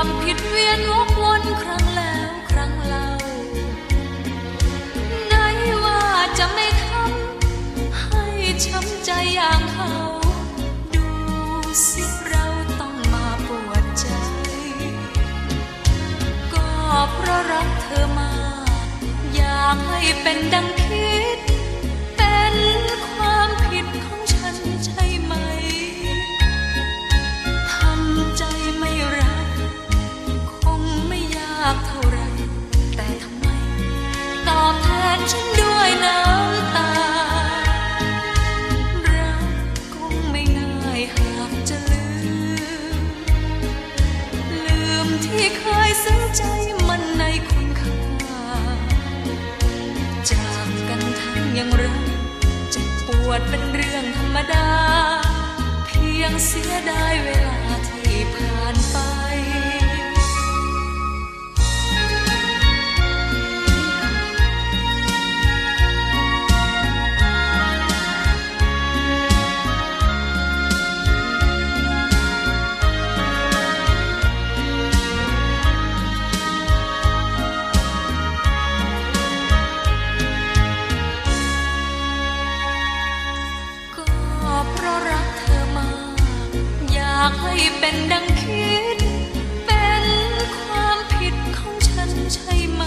ทำผิดเวียนวกวนครั้งแล้วครั้งเล่าไหนว่าจะไม่ทำให้ช้ำใจอย่างเขาดูสิเราต้องมาปวดใจ ก็เพราะรักเธอมา อยากให้เป็นดัง ที่เคยซึ้งใจมันในคุณค่า จากกันทั้งยังรักจะปวดเป็นเรื่องธรรมดา เพียงเสีย ราะรักเธอมาก อยากให้เป็นดังคิด เป็นความผิดของฉันใช่ไหม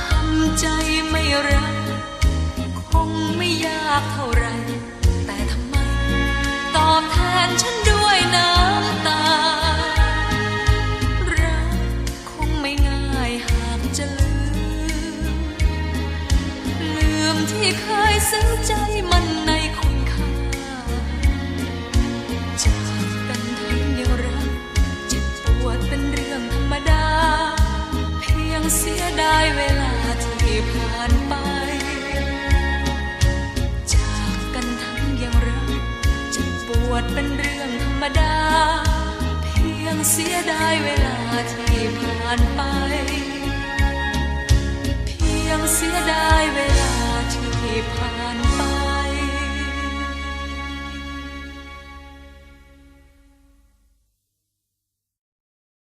ทำใจไม่รัก คงไม่ยากเท่าไร แต่ทำไม ตอบแทนฉันด้วย ลืมที่เคยซึ้งใจมันในคุณค่าจากกันทั้งยังรักเจ็บปวดเป็นเรื่องธรรมดา เพียงเสียดายเวลาที่ผ่านไป จากกันทั้งยังรักเจ็บปวดเป็นเรื่องธรรมดา เพียงเสียดายเวลาที่ผ่านไป